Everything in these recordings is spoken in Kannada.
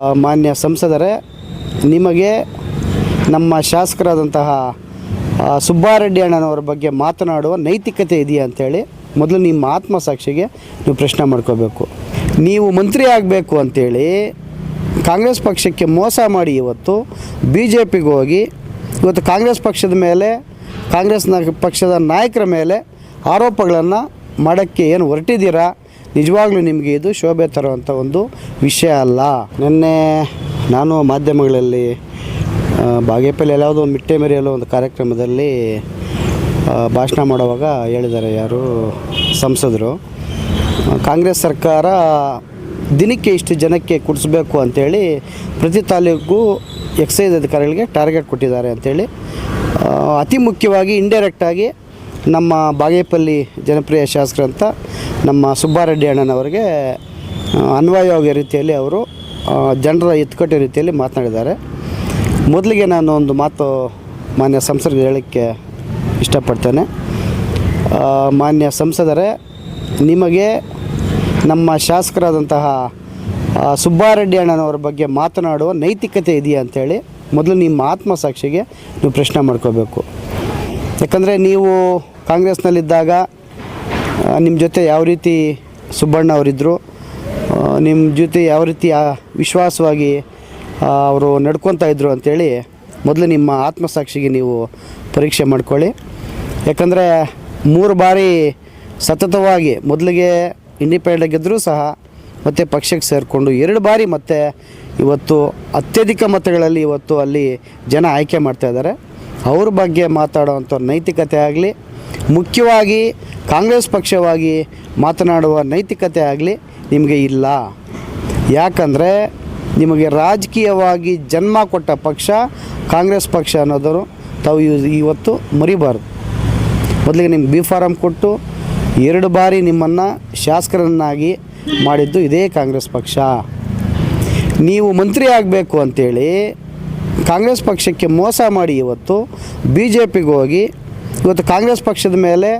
ಮಾನ್ಯ ಸಂಸದರೇ, ನಿಮಗೆ ನಮ್ಮ ಶಾಸಕರಾದಂತಹ ಸುಬ್ಬಾರೆಡ್ಡಿ ಅಣ್ಣನವರ ಬಗ್ಗೆ ಮಾತನಾಡುವ ನೈತಿಕತೆ ಇದೆಯಾ ಅಂತೇಳಿ ಮೊದಲು ನಿಮ್ಮ ಆತ್ಮಸಾಕ್ಷಿಗೆ ನೀವು ಪ್ರಶ್ನೆ ಮಾಡ್ಕೋಬೇಕು. ನೀವು ಮಂತ್ರಿ ಆಗಬೇಕು ಅಂತೇಳಿ ಕಾಂಗ್ರೆಸ್ ಪಕ್ಷಕ್ಕೆ ಮೋಸ ಮಾಡಿ ಇವತ್ತು ಬಿ ಜೆ ಪಿಗೆ ಹೋಗಿ ಇವತ್ತು ಕಾಂಗ್ರೆಸ್ ಪಕ್ಷದ ಮೇಲೆ, ಕಾಂಗ್ರೆಸ್ನ ಪಕ್ಷದ ನಾಯಕರ ಮೇಲೆ ಆರೋಪಗಳನ್ನು ಮಾಡೋಕ್ಕೆ ಏನು ಹೊರಟಿದ್ದೀರಾ? ನಿಜವಾಗ್ಲೂ ನಿಮಗೆ ಇದು ಶೋಭೆ ತರುವಂಥ ಒಂದು ವಿಷಯ ಅಲ್ಲ. ನಿನ್ನೆ ನಾನು ಮಾಧ್ಯಮಗಳಲ್ಲಿ ಬಾಗೇಪಲ್ಲಿ ಯಾವುದೋ ಒಂದು ಮಿಟ್ಟೆ ಮೇರಿಯಲ್ಲೋ ಒಂದು ಕಾರ್ಯಕ್ರಮದಲ್ಲಿ ಭಾಷಣ ಮಾಡುವಾಗ ಹೇಳಿದ್ದಾರೆ ಯಾರು ಸಂಸದರು. ಕಾಂಗ್ರೆಸ್ ಸರ್ಕಾರ ದಿನಕ್ಕೆ ಇಷ್ಟು ಜನಕ್ಕೆ ಕುಡಿಸ್ಬೇಕು ಅಂಥೇಳಿ ಪ್ರತಿ ತಾಲೂಕು ಎಕ್ಸೈಸ್ ಅಧಿಕಾರಿಗಳಿಗೆ ಟಾರ್ಗೆಟ್ ಕೊಟ್ಟಿದ್ದಾರೆ ಅಂಥೇಳಿ ಅತಿ ಮುಖ್ಯವಾಗಿ ಇಂಡೈರೆಕ್ಟಾಗಿ ನಮ್ಮ ಬಾಗೇಪಲ್ಲಿ ಜನಪ್ರಿಯ ಶಾಸಕರಂತ ನಮ್ಮ ಸುಬ್ಬಾರೆಡ್ಡಿ ಅಣ್ಣನವರಿಗೆ ಅನ್ವಯವಾಗಿ ರೀತಿಯಲ್ಲಿ ಅವರು ಜನರ ಎತ್ತುಕಟ್ಟೋ ರೀತಿಯಲ್ಲಿ ಮಾತನಾಡಿದ್ದಾರೆ. ಮೊದಲಿಗೆ ನಾನು ಒಂದು ಮಾತು ಮಾನ್ಯ ಸಂಸದರಿಗೆ ಹೇಳಕ್ಕೆ ಇಷ್ಟಪಡ್ತೇನೆ. ಮಾನ್ಯ ಸಂಸದರೇ, ನಿಮಗೆ ನಮ್ಮ ಶಾಸಕರಾದಂತಹ ಸುಬ್ಬಾರೆಡ್ಡಿ ಅಣ್ಣನವರ ಬಗ್ಗೆ ಮಾತನಾಡುವ ನೈತಿಕತೆ ಇದೆಯಾ ಅಂಥೇಳಿ ಮೊದಲು ನಿಮ್ಮ ಆತ್ಮಸಾಕ್ಷಿಗೆ ನೀವು ಪ್ರಶ್ನೆ ಮಾಡ್ಕೋಬೇಕು. ಯಾಕಂದರೆ ನೀವು ಕಾಂಗ್ರೆಸ್ನಲ್ಲಿದ್ದಾಗ ನಿಮ್ಮ ಜೊತೆ ಯಾವ ರೀತಿ ಸುಬ್ಬಣ್ಣ ಅವರಿದ್ದರು ನಿಮ್ಮ ಜೊತೆ ಯಾವ ರೀತಿ ವಿಶ್ವಾಸವಾಗಿ ಅವರು ನಡ್ಕೊತಾ ಇದ್ರು ಅಂಥೇಳಿ ಮೊದಲು ನಿಮ್ಮ ಆತ್ಮಸಾಕ್ಷಿಗೆ ನೀವು ಪರೀಕ್ಷೆ ಮಾಡ್ಕೊಳ್ಳಿ. ಯಾಕಂದರೆ ಮೂರು ಬಾರಿ ಸತತವಾಗಿ ಮೊದಲಿಗೆ ಇಂಡಿಪೆಂಡೆಂಟ್ ಗೆದ್ದರೂ ಸಹ ಮತ್ತು ಪಕ್ಷಕ್ಕೆ ಸೇರಿಕೊಂಡು ಎರಡು ಬಾರಿ ಮತ್ತೆ ಇವತ್ತು ಅತ್ಯಧಿಕ ಮತಗಳಲ್ಲಿ ಇವತ್ತು ಅಲ್ಲಿ ಜನ ಆಯ್ಕೆ ಮಾಡ್ತಾ ಇದ್ದಾರೆ. ಅವ್ರ ಬಗ್ಗೆ ಮಾತಾಡುವಂಥ ನೈತಿಕತೆ ಆಗಲಿ, ಮುಖ್ಯವಾಗಿ ಕಾಂಗ್ರೆಸ್ ಪಕ್ಷವಾಗಿ ಮಾತನಾಡುವ ನೈತಿಕತೆ ಆಗಲಿ ನಿಮಗೆ ಇಲ್ಲ. ಯಾಕಂದರೆ ನಿಮಗೆ ರಾಜಕೀಯವಾಗಿ ಜನ್ಮ ಕೊಟ್ಟ ಪಕ್ಷ ಕಾಂಗ್ರೆಸ್ ಪಕ್ಷ ಅನ್ನೋದನ್ನು ತಾವು ಇವ್- ಇವತ್ತು ಮರಿಬಾರ್ದು. ಮೊದಲಿಗೆ ನಿಮ್ಗೆ ಬಿ ಫಾರಂ ಕೊಟ್ಟು ಎರಡು ಬಾರಿ ನಿಮ್ಮನ್ನು ಶಾಸಕರನ್ನಾಗಿ ಮಾಡಿದ್ದು ಇದೇ ಕಾಂಗ್ರೆಸ್ ಪಕ್ಷ. ನೀವು ಮಂತ್ರಿ ಆಗಬೇಕು ಅಂತೇಳಿ ಕಾಂಗ್ರೆಸ್ ಪಕ್ಷಕ್ಕೆ ಮೋಸ ಮಾಡಿ ಇವತ್ತು ಬಿ ಜೆ ಪಿಗೆ ಹೋಗಿ, ಇವತ್ತು ಕಾಂಗ್ರೆಸ್ ಪಕ್ಷದ ಮೇಲೆ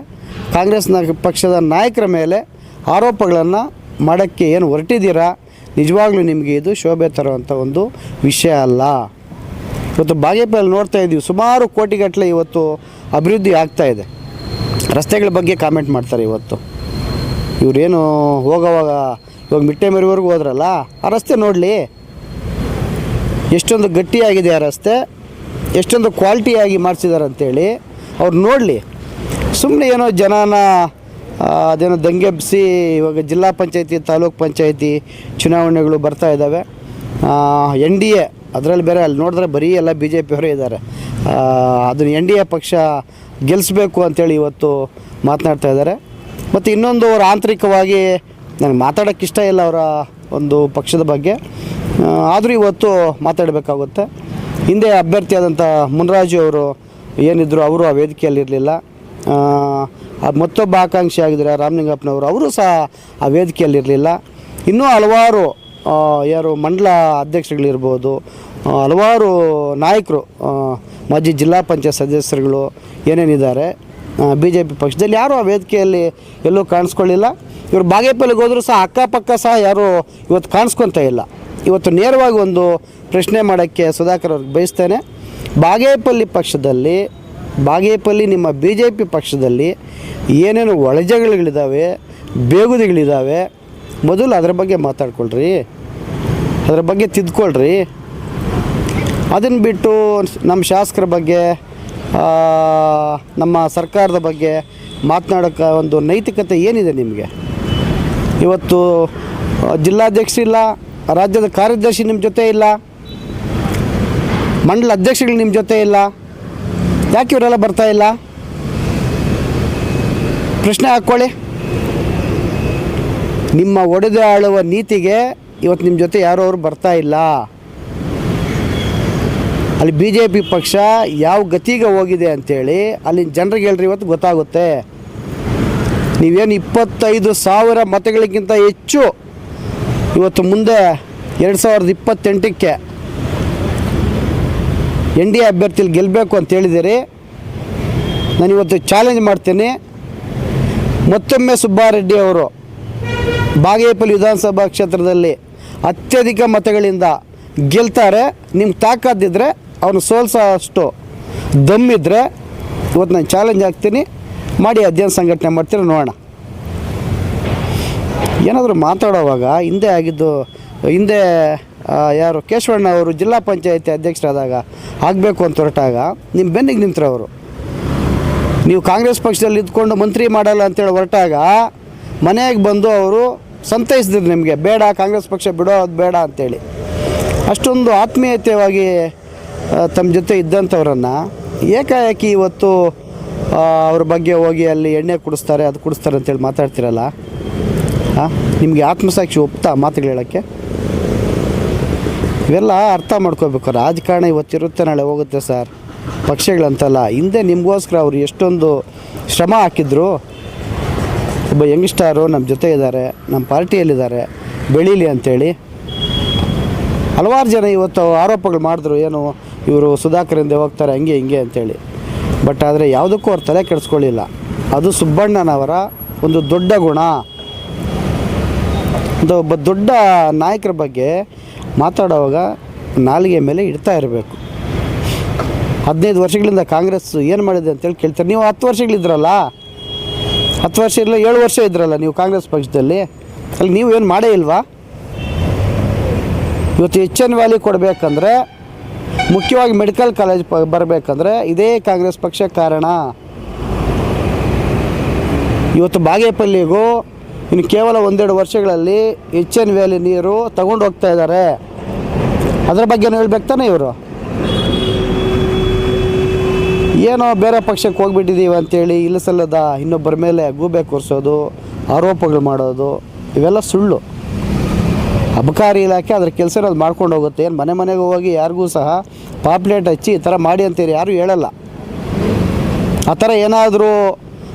ಕಾಂಗ್ರೆಸ್ ಪಕ್ಷದ ನಾಯಕರ ಮೇಲೆ ಆರೋಪಗಳನ್ನು ಮಾಡೋಕ್ಕೆ ಏನು ಹೊರಟಿದ್ದೀರಾ? ನಿಜವಾಗ್ಲೂ ನಿಮಗೆ ಇದು ಶೋಭೆ ತರುವಂಥ ಒಂದು ವಿಷಯ ಅಲ್ಲ. ಇವತ್ತು ಬಾಗೇಪಲ್ಲಿ ನೋಡ್ತಾ ಇದ್ದೀವಿ ಸುಮಾರು ಕೋಟಿಗಟ್ಟಲೆ ಇವತ್ತು ಅಭಿವೃದ್ಧಿ ಆಗ್ತಾ ಇದೆ. ರಸ್ತೆಗಳ ಬಗ್ಗೆ ಕಾಮೆಂಟ್ ಮಾಡ್ತಾರೆ ಇವತ್ತು. ಇವರೇನು ಹೋಗೋವಾಗ, ಇವಾಗ ಮಿಟ್ಟೆ ಮೇರೆವರೆಗೂ ಹೋದ್ರಲ್ಲ, ಆ ರಸ್ತೆ ನೋಡಲಿ. ಎಷ್ಟೊಂದು ಗಟ್ಟಿಯಾಗಿದೆ ಆ ರಸ್ತೆ, ಎಷ್ಟೊಂದು ಕ್ವಾಲಿಟಿಯಾಗಿ ಮಾಡಿಸಿದ್ದಾರೆ ಅಂತೇಳಿ ಅವ್ರು ನೋಡಲಿ. ಸುಮ್ಮನೆ ಏನೋ ಜನನ ಅದೇನೋ ದಂಗೆಬ್ಬಿಸಿ ಇವಾಗ ಜಿಲ್ಲಾ ಪಂಚಾಯತಿ, ತಾಲೂಕ್ ಪಂಚಾಯತಿ ಚುನಾವಣೆಗಳು ಬರ್ತಾ ಇದ್ದಾವೆ ಎನ್ ಡಿ ಎ, ಅದರಲ್ಲಿ ಬೇರೆ ಅಲ್ಲಿ ನೋಡಿದ್ರೆ ಬರೀ ಎಲ್ಲ ಬಿ ಜೆ ಪಿಯವರೇ ಇದ್ದಾರೆ ಅದನ್ನು ಎನ್ ಡಿ ಎ ಪಕ್ಷ ಗೆಲ್ಲಿಸ್ಬೇಕು ಅಂತೇಳಿ ಇವತ್ತು ಮಾತನಾಡ್ತಾ ಇದ್ದಾರೆ. ಮತ್ತು ಇನ್ನೊಂದು ಅವ್ರ ಆಂತರಿಕವಾಗಿ ನನಗೆ ಮಾತಾಡೋಕ್ಕಿಷ್ಟ ಇಲ್ಲ ಅವರ ಒಂದು ಪಕ್ಷದ ಬಗ್ಗೆ. ಆದರೂ ಇವತ್ತು ಮಾತಾಡಬೇಕಾಗುತ್ತೆ. ಹಿಂದೆ ಅಭ್ಯರ್ಥಿಯಾದಂಥ ಮುನ್ರಾಜು ಅವರು ಏನಿದ್ರು ಅವರು ಆ ವೇದಿಕೆಯಲ್ಲಿರಲಿಲ್ಲ. ಮತ್ತೊಬ್ಬ ಆಕಾಂಕ್ಷಿ ಆಗಿದ್ದಾರೆ ರಾಮಲಿಂಗಪ್ಪನವರು ಅವರು ಸಹ ಆ ವೇದಿಕೆಯಲ್ಲಿರಲಿಲ್ಲ. ಇನ್ನೂ ಹಲವಾರು ಯಾರು ಮಂಡಲ ಅಧ್ಯಕ್ಷರುಗಳಿರ್ಬೋದು ಆ, ಹಲವಾರು ನಾಯಕರು ಮಾಜಿ ಜಿಲ್ಲಾ ಪಂಚಾಯತ್ ಸದಸ್ಯರುಗಳು ಏನೇನಿದ್ದಾರೆ ಬಿ ಜೆ ಪಿ ಪಕ್ಷದಲ್ಲಿ ಯಾರೂ ಆ ವೇದಿಕೆಯಲ್ಲಿ ಎಲ್ಲೂ ಕಾಣಿಸ್ಕೊಳ್ಳಿಲ್ಲ. ಇವರು ಬಾಗೇಪಲ್ಲಿಗೆ ಹೋದರೂ ಸಹ ಅಕ್ಕಪಕ್ಕ ಸಹ ಯಾರೂ ಇವತ್ತು ಕಾಣಿಸ್ಕೊತಾ ಇಲ್ಲ. ಇವತ್ತು ನೇರವಾಗಿ ಒಂದು ಪ್ರಶ್ನೆ ಮಾಡೋಕ್ಕೆ ಸುಧಾಕರ್ ಅವ್ರಿಗೆ ಬಯಸ್ತೇನೆ. ಬಾಗೇಪಲ್ಲಿ ಪಕ್ಷದಲ್ಲಿ, ಬಾಗೇಪಲ್ಲಿ ನಿಮ್ಮ ಬಿ ಜೆ ಪಿ ಪಕ್ಷದಲ್ಲಿ ಏನೇನು ಒಳಜಗಳಿದ್ದಾವೆ ಬೇಗುದಿಗಳಿದ್ದಾವೆ ಮೊದಲು ಅದರ ಬಗ್ಗೆ ಮಾತಾಡ್ಕೊಳ್ರಿ. ಅದರ ಬಗ್ಗೆ ತಿದ್ಕೊಳ್ರಿ. ಅದನ್ನು ಬಿಟ್ಟು ನಮ್ಮ ಶಾಸಕರ ಬಗ್ಗೆ ನಮ್ಮ ಸರ್ಕಾರದ ಬಗ್ಗೆ ಮಾತನಾಡೋಕ್ಕೆ ಒಂದು ನೈತಿಕತೆ ಏನಿದೆ ನಿಮಗೆ? ಇವತ್ತು ಜಿಲ್ಲಾಧ್ಯಕ್ಷ ಜಿಲ್ಲಾಧ್ಯಕ್ಷರಿಲ್ಲ ರಾಜ್ಯದ ಕಾರ್ಯದರ್ಶಿ ನಿಮ್ಮ ಜೊತೆ ಇಲ್ಲ, ಮಂಡಲ ಅಧ್ಯಕ್ಷಗಳು ನಿಮ್ಮ ಜೊತೆ ಇಲ್ಲ, ಯಾಕೆ ಇವರೆಲ್ಲ ಬರ್ತಾ ಇಲ್ಲ? ಪ್ರಶ್ನೆ ಹಾಕ್ಕೊಳ್ಳಿ ನಿಮ್ಮ ಒಡೆದು ಆಳುವ ನೀತಿಗೆ ಇವತ್ತು ನಿಮ್ಮ ಜೊತೆ ಯಾರೋ ಅವರು ಬರ್ತಾ ಇಲ್ಲ. ಅಲ್ಲಿ ಬಿ ಜೆ ಪಿ ಪಕ್ಷ ಯಾವ ಗತಿಗೆ ಹೋಗಿದೆ ಅಂಥೇಳಿ ಅಲ್ಲಿನ ಜನರಿಗೆ ಹೇಳ್ರಿ ಇವತ್ತು ಗೊತ್ತಾಗುತ್ತೆ. ನೀವೇನು ಇಪ್ಪತ್ತೈದು ಸಾವಿರ ಮತಗಳಿಗಿಂತ ಹೆಚ್ಚು ಇವತ್ತು ಮುಂದೆ ಎರಡು ಸಾವಿರದ ಇಪ್ಪತ್ತೆಂಟಕ್ಕೆ ಎನ್ ಡಿ ಎ ಅಭ್ಯರ್ಥಿಲಿ ಗೆಲ್ಲಬೇಕು ಅಂತ ನಾನು ಇವತ್ತು ಚಾಲೆಂಜ್ ಮಾಡ್ತೀನಿ. ಮತ್ತೊಮ್ಮೆ ಸುಬ್ಬಾರೆಡ್ಡಿ ಅವರು ಬಾಗೇಪಲ್ಲಿ ವಿಧಾನಸಭಾ ಕ್ಷೇತ್ರದಲ್ಲಿ ಅತ್ಯಧಿಕ ಮತಗಳಿಂದ ಗೆಲ್ತಾರೆ. ನಿಮ್ಗೆ ತಾಕತ್ತಿದ್ರೆ ಅವನು ಸೋಲ್ಸೋ ಅಷ್ಟು ದಮ್ಮಿದ್ರೆ ಇವತ್ತು ನಾನು ಚಾಲೆಂಜ್ ಆಗ್ತೀನಿ ಮಾಡಿ ಅಧ್ಯಯನ ಸಂಘಟನೆ ಮಾಡ್ತೀನಿ. ನೋಡೋಣ. ಏನಾದರೂ ಮಾತಾಡೋವಾಗ ಹಿಂದೆ ಆಗಿದ್ದು, ಹಿಂದೆ ಯಾರು ಕೇಶವಣ್ಣ ಅವರು ಜಿಲ್ಲಾ ಪಂಚಾಯತಿ ಅಧ್ಯಕ್ಷರಾದಾಗ ಆಗಬೇಕು ಅಂತ ಹೊರಟಾಗ ನಿಮ್ಮ ಬೆನ್ನಿಗೆ ನಿಂತರವರು. ನೀವು ಕಾಂಗ್ರೆಸ್ ಪಕ್ಷದಲ್ಲಿ ಇದ್ಕೊಂಡು ಮಂತ್ರಿ ಮಾಡಲ್ಲ ಅಂತೇಳಿ ಹೊರಟಾಗ ಮನೆಗೆ ಬಂದು ಅವರು ಸಂತೈಸಿದ್ರು ನಿಮಗೆ, ಬೇಡ ಕಾಂಗ್ರೆಸ್ ಪಕ್ಷ ಬಿಡೋದು ಬೇಡ ಅಂತೇಳಿ. ಅಷ್ಟೊಂದು ಆತ್ಮೀಯತೆಯವಾಗಿ ತಮ್ಮ ಜೊತೆ ಇದ್ದಂಥವ್ರನ್ನು ಏಕಾಏಕಿ ಇವತ್ತು ಅವ್ರ ಬಗ್ಗೆ ಹೋಗಿ ಅಲ್ಲಿ ಎಣ್ಣೆ ಕುಡಿಸ್ತಾರೆ, ಅದು ಕುಡಿಸ್ತಾರೆ ಅಂತೇಳಿ ಮಾತಾಡ್ತಿರಲ್ಲ. ನಿಮಗೆ ಆತ್ಮಸಾಕ್ಷಿ ಒಪ್ತಾ ಮಾತುಗಳು ಹೇಳೋಕ್ಕೆ? ಇವೆಲ್ಲ ಅರ್ಥ ಮಾಡ್ಕೋಬೇಕು. ರಾಜಕಾರಣ ಇವತ್ತಿರುತ್ತೆ ನಾಳೆ ಹೋಗುತ್ತೆ ಸರ್. ಪಕ್ಷಗಳಂತಲ್ಲ, ಹಿಂದೆ ನಿಮಗೋಸ್ಕರ ಅವರು ಎಷ್ಟೊಂದು ಶ್ರಮ ಹಾಕಿದ್ರು. ಒಬ್ಬ ಯಂಗ್ಸ್ಟಾರು ನಮ್ಮ ಜೊತೆ ಇದ್ದಾರೆ ನಮ್ಮ ಪಾರ್ಟಿಯಲ್ಲಿದ್ದಾರೆ, ಬೆಳೀಲಿ ಅಂತೇಳಿ. ಹಲವಾರು ಜನ ಇವತ್ತು ಆರೋಪಗಳು ಮಾಡಿದ್ರು, ಏನು ಇವರು ಸುಧಾಕರಿಂದ ಹೋಗ್ತಾರೆ, ಹಂಗೆ, ಹಿಂಗೆ ಅಂತೇಳಿ. ಬಟ್ ಆದರೆ ಯಾವುದಕ್ಕೂ ಅವ್ರು ತಲೆ ಕೆಡಿಸ್ಕೊಳ್ಳಿಲ್ಲ. ಅದು ಸುಬ್ಬಣ್ಣನವರ ಒಂದು ದೊಡ್ಡ ಗುಣ. ಒಂದು ಒಬ್ಬ ದೊಡ್ಡ ನಾಯಕರ ಬಗ್ಗೆ ಮಾತಾಡುವಾಗ ನಾಲಿಗೆ ಮೇಲೆ ಇಡ್ತಾ ಇರಬೇಕು. ಹದಿನೈದು ವರ್ಷಗಳಿಂದ ಕಾಂಗ್ರೆಸ್ ಏನು ಮಾಡಿದೆ ಅಂತೇಳಿ ಕೇಳ್ತಾರೆ. ನೀವು ಹತ್ತು ವರ್ಷಗಳಿದ್ರಲ್ಲ? ಹತ್ತು ವರ್ಷ ಇಲ್ಲ ಏಳು ವರ್ಷ ಇದ್ರಲ್ಲ ನೀವು ಕಾಂಗ್ರೆಸ್ ಪಕ್ಷದಲ್ಲಿ? ಅಲ್ಲಿ ನೀವು ಏನು ಮಾಡೇ ಇಲ್ವಾ? ಇವತ್ತು ಎಚ್ ಎನ್ ವ್ಯಾಲಿ ಕೊಡಬೇಕಂದ್ರೆ, ಮುಖ್ಯವಾಗಿ ಮೆಡಿಕಲ್ ಕಾಲೇಜ್ ಪ ಬರಬೇಕಂದ್ರೆ ಇದೇ ಕಾಂಗ್ರೆಸ್ ಪಕ್ಷ ಕಾರಣ. ಇವತ್ತು ಬಾಗೇಪಲ್ಲಿಗೂ ಇನ್ನು ಕೇವಲ ಒಂದೆರಡು ವರ್ಷಗಳಲ್ಲಿ ಎಚ್ ಎನ್ ವ್ಯಾಲಿ ನೀರು ತಗೊಂಡು ಹೋಗ್ತಾ ಇದ್ದಾರೆ. ಅದರ ಬಗ್ಗೆ ಹೇಳ್ಬೇಕು ತಾನೇ ಇವರು? ಏನೋ ಬೇರೆ ಪಕ್ಷಕ್ಕೆ ಹೋಗ್ಬಿಟ್ಟಿದ್ದೀವಿ ಅಂತೇಳಿ ಇಲ್ಲ ಸಲ್ಲದ ಇನ್ನೊಬ್ಬರ ಮೇಲೆ ಗೂಬೆ ಕೂರಿಸೋದು, ಆರೋಪಗಳು ಮಾಡೋದು, ಇವೆಲ್ಲ ಸುಳ್ಳು. ಅಬಕಾರಿ ಇಲಾಖೆ ಅದ್ರ ಕೆಲಸ ಅದು ಮಾಡ್ಕೊಂಡು ಹೋಗುತ್ತೆ. ಏನು ಮನೆ ಮನೆಗೆ ಹೋಗಿ ಯಾರಿಗೂ ಸಹ ಪಾಪ್ಲೇಟ್ ಹಚ್ಚಿ ಈ ಥರ ಮಾಡಿ ಅಂತೀರಿ ಯಾರೂ ಹೇಳಲ್ಲ. ಆ ಥರ ಏನಾದರೂ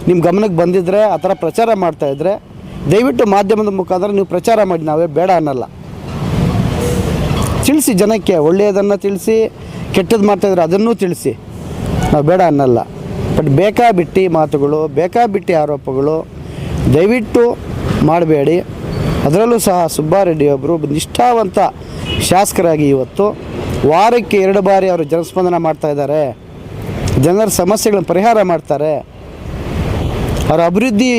ನಿಮ್ಮ ಗಮನಕ್ಕೆ ಬಂದಿದ್ದರೆ ಆ ಥರ ಪ್ರಚಾರ ಮಾಡ್ತಾಯಿದ್ರೆ ದಯವಿಟ್ಟು ಮಾಧ್ಯಮದ ಮುಖಾಂತರ ನೀವು ಪ್ರಚಾರ ಮಾಡಿ, ನಾವೇ ಬೇಡ ಅನ್ನಲ್ಲ. ತಿಳಿಸಿ ಜನಕ್ಕೆ, ಒಳ್ಳೆಯದನ್ನು ತಿಳಿಸಿ ಕೆಟ್ಟದ್ದು ಮಾಡ್ತಾಯಿದ್ರೆ ಅದನ್ನೂ ತಿಳಿಸಿ. ನಾವು ಬೇಡ ಅನ್ನಲ್ಲ. ಬಟ್ ಬೇಕಾಬಿಟ್ಟಿ ಮಾತುಗಳು, ಬೇಕಾಬಿಟ್ಟಿ ಆರೋಪಗಳು ದಯವಿಟ್ಟು ಮಾಡಬೇಡಿ. ಅದರಲ್ಲೂ ಸಹ ಸುಬ್ಬಾರೆಡ್ಡಿ ಒಬ್ಬರು ನಿಷ್ಠಾವಂತ ಶಾಸಕರಾಗಿ ಇವತ್ತು ವಾರಕ್ಕೆ ಎರಡು ಬಾರಿ ಅವರು ಜನಸ್ಪಂದನ ಮಾಡ್ತಾ ಇದ್ದಾರೆ. ಜನರ ಸಮಸ್ಯೆಗಳನ್ನು ಪರಿಹಾರ ಮಾಡ್ತಾರೆ. ಅವರ ಅಭಿವೃದ್ಧಿ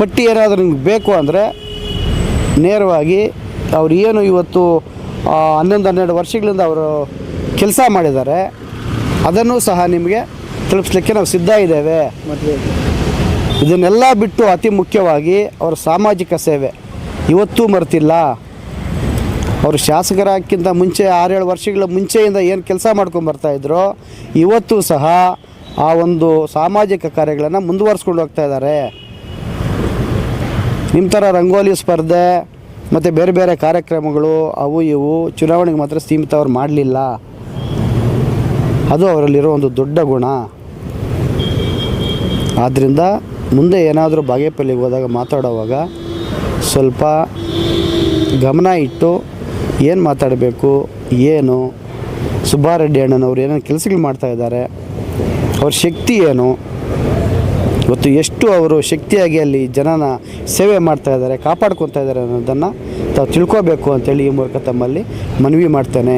ಪಟ್ಟಿ ಏನಾದರೂ ನಿಮ್ಗೆ ಬೇಕು ಅಂದರೆ ನೇರವಾಗಿ ಅವ್ರು ಏನು ಇವತ್ತು ಹನ್ನೊಂದು, ಹನ್ನೆರಡು ವರ್ಷಗಳಿಂದ ಅವರು ಕೆಲಸ ಮಾಡಿದ್ದಾರೆ, ಅದನ್ನು ಸಹ ನಿಮಗೆ ತಲುಪಿಸ್ಲಿಕ್ಕೆ ನಾವು ಸಿದ್ಧ ಇದ್ದೇವೆ. ಇದನ್ನೆಲ್ಲ ಬಿಟ್ಟು ಅತಿ ಮುಖ್ಯವಾಗಿ ಅವರ ಸಾಮಾಜಿಕ ಸೇವೆ. ಇವತ್ತೂ ಮರೆತಿಲ್ಲ. ಅವರು ಶಾಸಕರಾಗಿಂತ ಮುಂಚೆ, ಆರೇಳು ವರ್ಷಗಳ ಮುಂಚೆಯಿಂದ ಏನು ಕೆಲಸ ಮಾಡ್ಕೊಂಬರ್ತಾಯಿದ್ರು ಇವತ್ತು ಸಹ ಆ ಒಂದು ಸಾಮಾಜಿಕ ಕಾರ್ಯಗಳನ್ನು ಮುಂದುವರಿಸ್ಕೊಂಡು ಹೋಗ್ತಾ ಇದ್ದಾರೆ. ನಿಮ್ಮ ಥರ ರಂಗೋಲಿ ಸ್ಪರ್ಧೆ ಮತ್ತು ಬೇರೆ ಬೇರೆ ಕಾರ್ಯಕ್ರಮಗಳು ಅವು ಇವು ಚುನಾವಣೆಗೆ ಮಾತ್ರ ಸೀಮಿತ ಅವ್ರು ಮಾಡಲಿಲ್ಲ. ಅದು ಅವರಲ್ಲಿರೋ ಒಂದು ದೊಡ್ಡ ಗುಣ. ಆದ್ದರಿಂದ ಮುಂದೆ ಏನಾದರೂ ಬಾಗೇಪಲ್ಲಿಗೆ ಹೋದಾಗ ಮಾತಾಡೋವಾಗ ಸ್ವಲ್ಪ ಗಮನ ಇಟ್ಟು ಏನು ಮಾತಾಡಬೇಕು, ಏನು, ಸುಬ್ಬಾರೆಡ್ಡಿ ಅಣ್ಣನವ್ರು ಏನೇನು ಕೆಲಸಗಳು ಮಾಡ್ತಾಯಿದ್ದಾರೆ ಅವ್ರ ಶಕ್ತಿ ಏನು ಇವತ್ತು ಎಷ್ಟು ಅವರು ಶಕ್ತಿಯಾಗಿ ಅಲ್ಲಿ ಜನನ ಸೇವೆ ಮಾಡ್ತಾ ಇದ್ದಾರೆ ಕಾಪಾಡ್ಕೊತಾ ಇದ್ದಾರೆ ಅನ್ನೋದನ್ನು ತಾವು ತಿಳ್ಕೋಬೇಕು ಅಂತೇಳಿ ಈ ಮೂಲಕ ತಮ್ಮಲ್ಲಿ ಮನವಿ ಮಾಡ್ತೇನೆ.